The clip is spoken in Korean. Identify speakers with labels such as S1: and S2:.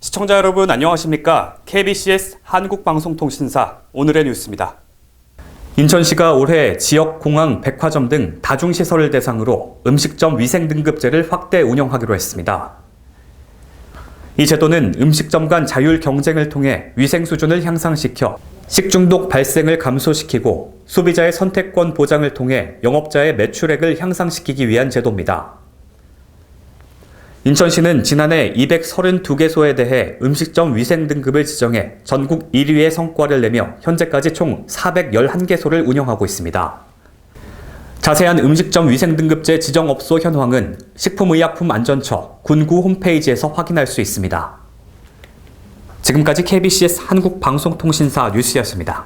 S1: 시청자 여러분 안녕하십니까? KBCS 한국방송통신사 오늘의 뉴스입니다. 인천시가 올해 지역 공항, 백화점 등 다중시설을 대상으로 음식점 위생 등급제를 확대 운영하기로 했습니다. 이 제도는 음식점 간 자율 경쟁을 통해 위생 수준을 향상시켜 식중독 발생을 감소시키고 소비자의 선택권 보장을 통해 영업자의 매출액을 향상시키기 위한 제도입니다. 인천시는 지난해 232개소에 대해 음식점 위생 등급을 지정해 전국 1위의 성과를 내며 현재까지 총 411개소를 운영하고 있습니다. 자세한 음식점 위생 등급제 지정 업소 현황은 식품의약품안전처 군구 홈페이지에서 확인할 수 있습니다. 지금까지 KBCS 한국방송통신사 뉴스였습니다.